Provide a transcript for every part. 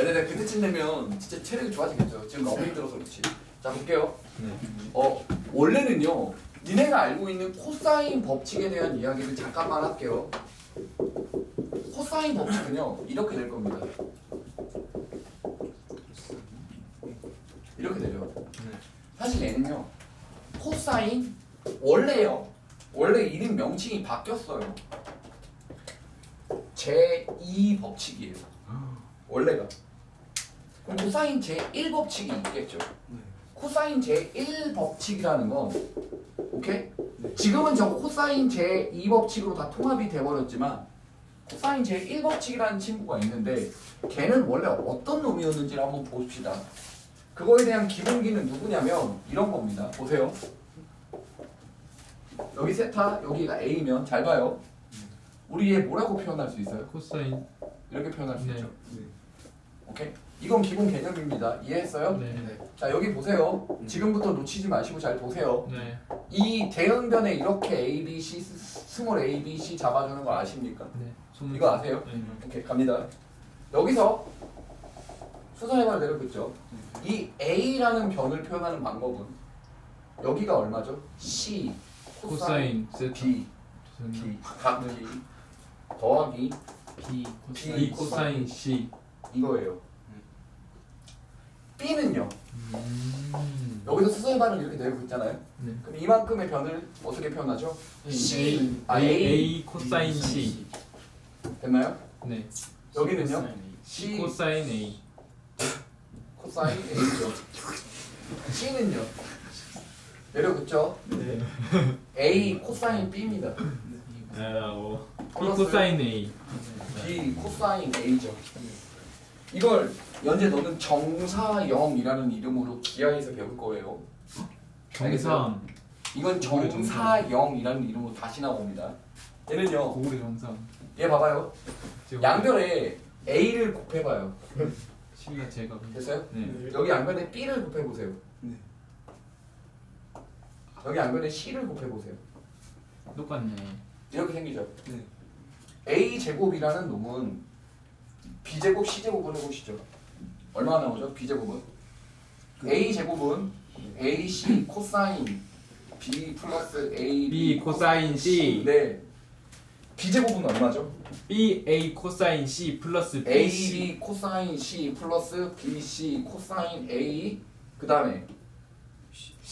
네네네 그때쯤 되면 진짜 체력이 좋아지겠죠. 지금 너무 힘들어서 그렇지. 자 볼게요. 네. 어 원래는요. 니네가 알고 있는 코사인 법칙에 대한 이야기를 잠깐만 할게요. 코사인 법칙은요 이렇게 될 겁니다. 이렇게 되죠. 네. 사실 얘는요 코사인 원래요 원래 이름 명칭이 바뀌었어요 제2 법칙이에요 원래가 그럼 코사인 제1 법칙이 있겠죠 코사인 제1 법칙이라는 건 오케이 지금은 저 코사인 제2 법칙으로 다 통합이 돼버렸지만 코사인 제1 법칙이라는 친구가 있는데 걔는 원래 어떤 놈이었는지를 한번 봅시다 그거에 대한 기본기는 누구냐면 이런 겁니다. 보세요. 여기 세타, 여기가 A면 잘 봐요. 우리 얘 뭐라고 표현할 수 있어요? 코사인. 이렇게 표현할 수 네. 있죠. 오케이? 이건 기본 개념입니다. 이해했어요? 네. 자 여기 보세요. 지금부터 놓치지 마시고 잘 보세요. 네. 이 대응변에 이렇게 A, B, C, 스- 스몰 A, B, C 잡아주는 거 아십니까? 네. 이거 아세요? 네. 오케이 갑니다. 여기서 수선해발 내려붙죠. 이 A라는 변을 표현하는 방법은 여기가 얼마죠? C 코사인 세타. B B 각 B 더하기 B B B 코사인 C. 이거예요. B는요. 음. 여기서 수선해발은 이렇게 내려고 있잖아요. 네. 그럼 이만큼의 변을 어떻게 표현하죠? C 아 A, A A 코사인 C. 됐나요? 네. 여기는요? C 코사인 A. 코사인 A죠. C는요? 내려붙죠? 네. A 코사인 B입니다. 어. B 플러스 코사인 A. B 코사인 A죠. 이걸 연재 너는 정사영이라는 이름으로 기하에서 배울 거예요. 정상. 이건 정사영이라는 이름으로 다시 나옵니다. 얘는요. 고울의 정상. 얘 봐봐요. 양변에 A를 곱해봐요. C가 제가. 됐어요? 네. 여기 양변에 B를 곱해보세요. 네. 여기 양변에 C를 곱해보세요. 똑같네. 이렇게 생기죠. 네. A 제곱이라는 놈은 B 제곱 C 제곱을 해보시죠. 얼마나 나오죠? B 제곱은 A 제곱은 AC 코사인 B 플러스 A B 코사인 C. 네. B 제곱은 얼마죠? B A 코사인 C 플러스 B A C. B 코사인 C 플러스 B C 코사인 A 그 다음에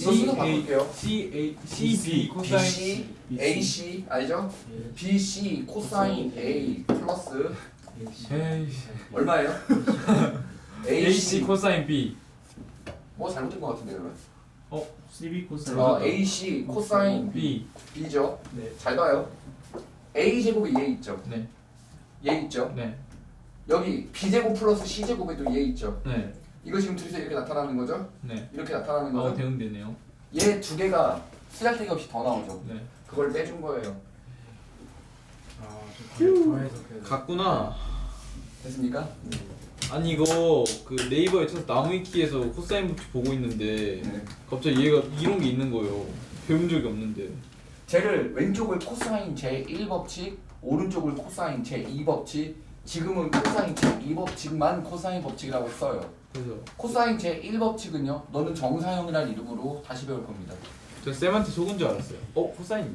이거 순서 바꿀게요. C A C B B 코사인 C A C 알죠? B C 코사인 A 플러스 얼마예요? A C 코사인 B. 뭐 잘못된 것 같은데 그러면? CB 코사인 어, AC 코사인 B. B죠. 네. 잘 봐요. A 제곱이 얘 있죠. 네. 얘 있죠. 네. 여기 B 제곱 플러스 C 제곱에도 얘 있죠. 네. 이거 지금 둘이서 이렇게 나타나는 거죠? 네. 이렇게 나타나는 어 거죠? 대응되네요. 얘 두 개가 쓰잘데기 없이 더 나오죠. 네. 그걸 빼준 거예요. 아좀 해석해야 같구나. 됐습니까? 아니 이거 그 네이버에 쳐서 나무위키에서 코사인 법칙 보고 있는데 네. 갑자기 얘가 이런 게 있는 거예요. 배운 적이 없는데. 쟤를 왼쪽을 코사인 제1법칙, 오른쪽을 코사인 제2법칙, 지금은 코사인 제2법칙만 코사인 법칙이라고 써요. 그래서 코사인 제1법칙은요, 너는 정사형이라는 이름으로 다시 배울 겁니다. 저 쌤한테 속은 줄 알았어요. 어 코사인